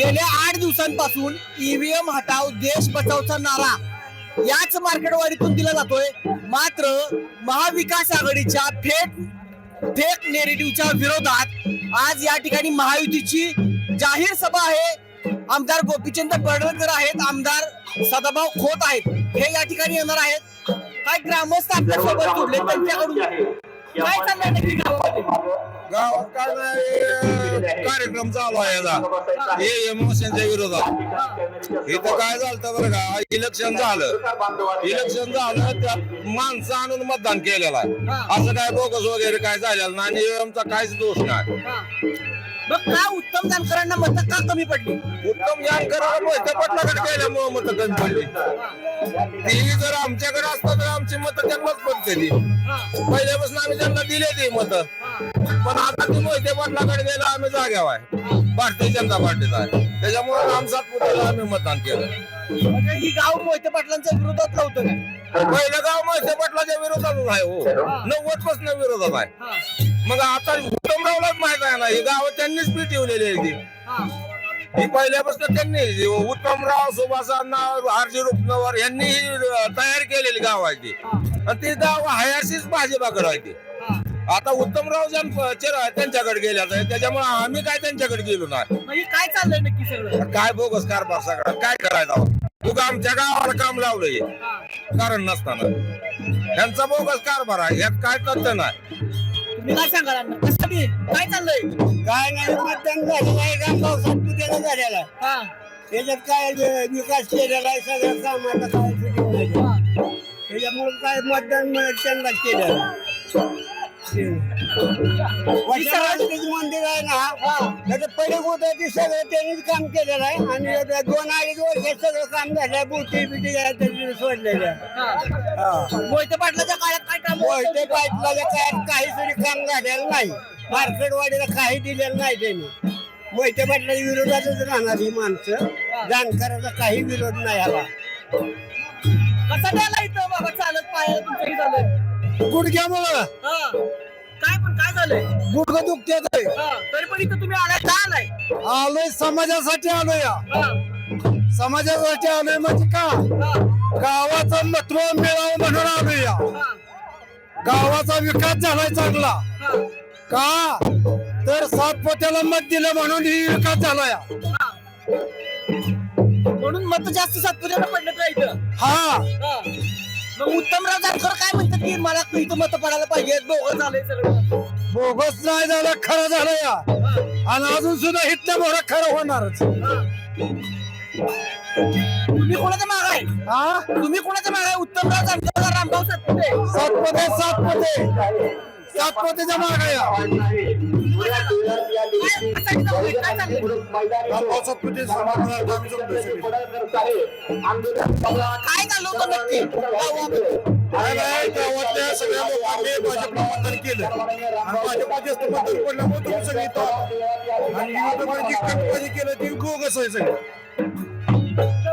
गेल्या आठ दिवसांपासून ईव्हीएम हटाव देश बचावचा नारा याच मार्केटवाडीतून दिला जातोय. मात्र महाविकास आघाडीच्या फेक फेक नेरेटिव्हच्या विरोधात आज या ठिकाणी महायुतीची जाहीर सभा आहे. आमदार गोपीचंद पडळकर आहेत आमदार सदाभाऊ खोत आहेत. हे या ठिकाणी येणार आहेत. काय ग्रामस्थ आपल्यासोबत जुडले त्यांच्याकडून? काय चाललंय नक्की गावामध्ये गावात काय नाही कार्यक्रम चालू आहे याचा हे एमोशनच्या विरोधात. इथं काय झालं बरं का इलेक्शन झालं. इलेक्शन झालं त्यात माणसं आणून मतदान केलेलं आहे. असं काय बोगस वगैरे काय झालेलं नाही आणि EVM चा काहीच दोष नाही. मग का उत्तम जानकरांना मत का कमी पडली? उत्तम जानकराला मोहिते पाटलाकडे गेल्यामुळे मत कमी पडली. ती जर आमच्याकडे असतात तर आमची मतं त्यांनाच हा. पहिल्यापासून आम्ही त्यांना दिले ती मतं. पण आता ती मोहिते पाटलाकडे गेला आम्ही जाग्यावर आहे. भारतीय जनता पार्टीचा आहे. त्याच्यामुळे आम सातपुत्याला आम्ही मतदान केलं. म्हणजे ही गाव मोहिते पाटलांच्या विरोधात काय पहिलं गाव मोहिते पाटलाच्या विरोधातच आहे हो. नव्वदपासून विरोधात आहे. मग आता उत्तमरावलाच माहीत आहे ना ही गावं त्यांनीच पिटवलेली आहे ती. हा. ही पहिल्यापासून त्यांनी उत्तमराव सुभाषांना आरजी रुपनवर यांनी ही तयार केलेली गाव आहे ती. आणि ती गाव हयाशीच भाजपाकडे आहे ती. हा. आता उत्तमराव त्यांच्याकडे गेल्या त्याच्यामुळे आम्ही काय त्यांच्याकडे गेलो नाही. काय चाललंय नक्की सगळं? काय बोगस कारभार सगळा काय करायचा? तू आमच्या गावाला काम लावलंय. कारण नसताना यांचा बोगस कारभार आहे यात काय तथ्य नाही तुम्ही काय सांगाल अण्णा? कशासाठी काय चाललंय काय नाही मतदान झालेलं आहे रामभाऊ सातपुतेला झालेला आहे. हा. त्याच्यात काय विकास केलेला आहे सगळ्या कामाला काय नाही हा. त्याच्यामुळे काय मतदान म- त्यांनाच केलेलं मंदिर आहे ना त्याचं पहिले होतं ते सगळं त्यांनीच काम केलेलं आहे आणि आता दोन अडीच वर्ष सगळं काम झालंय बुटी बिटी त्यांनी सोडलेलं आहे. हा. मोहिते पाटलाच्या काळात काय काम मोहिते पाटलाच्या काय काही तरी काम झालेलं नाही मार्केटवाडीला काही दिलेलं नाही त्यांनी मोहिते पाटलाच्या विरोधातच राहणार ही माणसं जाणकाराचा काही विरोध नाही ह्याला कसा झाला इथं बाबा चालत पायाला तुमचं हे झालंय गुडघ्यामुळं हा. काय पण काय झालंय गुडघं दुखतेच आहे हा. तरी पण इथं तुम्ही आलाय का आलाय आलोय समाजासाठी आलोय या. समाजासाठी आलोय म्हणजे का. गावाचं महत्त्व मिळावं म्हणून आलोय या. गावाचा विकास झालाय चांगला. का तर सात पोत्याला मत दिलं म्हणून ही विकास झाला या. हा. म्हणून मत जास्त सातपुऱ्याला पडलं का इथं हा हा. मग उत्तमराव जानकर काय म्हणतात की मला इथं मत पडायला पाहिजे? दोघं झालंय सगळं. बोगस नाही झालं खरं झालं या. आणि अजून सुद्धा इथल्या मोठं खरं होणारच. तुम्ही कोणाच्या माग आहे? हा तुम्ही कोणाच्या माग आहे? उत्तमराव जानकर का रामभाऊ सातपुते? सातपते सातपते. सातपतेच्या माग या. काय झालं होतं नक्की गावातल्या सगळ्या लोकांनी भाजपला मतदान केलं आणि भाजपला जास्त मतदान पडल्यामुळे तुम्ही सगळी आणि युवकांची कटबाजी केलं ती गोगस आहे सगळं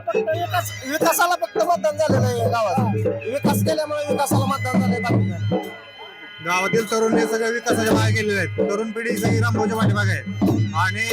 विकास विकासाला फक्त मतदान झालेलं आहे गावात. विकास केल्यामुळे विकासाला मतदान झालंय बाकी गावातील तरुण हे सगळ्या विकासाच्या मागे गेलेले आहेत. तरुण पिढी सगळी रामभाऊच्या पाठीमागे आहे. आणि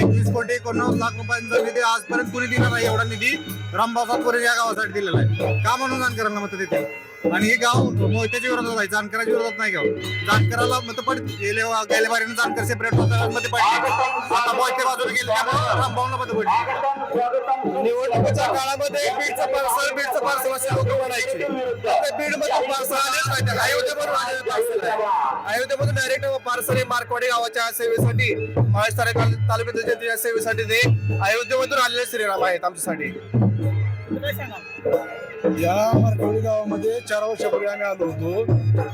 एकवीस कोटी एकोणनव्वद लाख रुपयांचा निधी आजपर्यंत कुणी दिला नाही एवढा निधी रामभाऊ सातपुरे या गावासाठी दिलेला आहे. का म्हणून जानकरांना मत देते? आणि हे गाव मोहित्याच्या विरोधात आहे जानकराच्या विरोधात नाही गाव. जानकराला मत पड गेले गेल्या बारीने जानकर सेपरेट होता मध्ये पडले आता मोहिते बाजूला गेले त्यामुळे रामभाऊला मत पडली निवडणुकीच्या काळामध्ये बीडचं पार्सल बीडचं पार्सल असे लोक म्हणायचे. आता बीडमध्ये पार्सल आलेच नाही अयोध्येमधून आलेलं पार्सल आहे. अयोध्येमधून डायरेक्ट पार्सल हे मार्कवाडी गावाच्या सेवेसाठी महाराष्ट्र तालुक्यात- तालुक्याच्या सेवेसाठी ते अयोध्येमधून आलेले श्रीराम आहेत आमच्यासाठी. या मार्कवडी गावामध्ये चार वर्षापूर्वी आम्ही आलो होतो.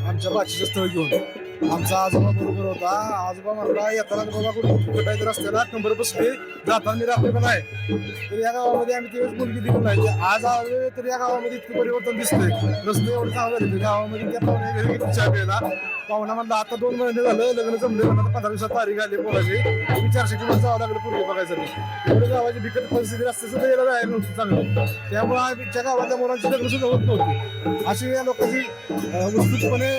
आमच्या बाचीचं स्थळ घेऊन. आमचा आजोबा बरोबर होता. आजोबा म्हणला येताना बाबा कुठे कटायचं रस्त्याला? नंबर बसले. जाताना मी रात्री पण आहे. तर या गावामध्ये आम्ही तेव्हाच मुलगी दिली नाही म्हणजे आज आले तर या गावामध्ये इतकं परिवर्तन दिसतंय. रस्ते एवढं चांगलं गावामध्ये त्या पाहुण्या घरी चहा प्यायला. पाहुणा म्हणला आता दोन महिने झालं लग्न जमलं म्हणलं पंधरा दिवसात तारीख आली बोलायची मी चारशे किलोमीटर जावं लागलं पूर्वी बघायसाठी गावाची बिकट परिस्थिती असते सुद्धा यायला जायला नव्हतं चांगलं. त्यामुळे आमच्या गावातल्या मुलांची लग्न सुद्धा होत नव्हती. अशी या लोकांची उत्सुकपणे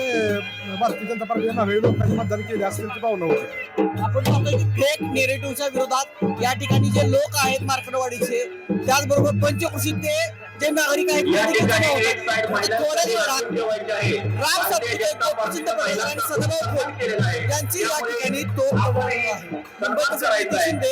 भारतीय जनता पार्टीच्या मागे लोकांनी मतदान केले असेल ती पाहुणं होती. आपण पाहतोय की फेक नेरेटिव्हच्या विरोधात या ठिकाणी जे लोक आहेत मार्केटवाडीचे त्याचबरोबर पंचकृषीतले जे नागरिक आहेत ते राम भारतीय सातपुते जनता तो प्रसिद्ध पार्टीचा पडलेला आणि पहिला सदाभाऊ क्रमांक खोत केलेला आहे. यांची या ठिकाणी तो शिंदे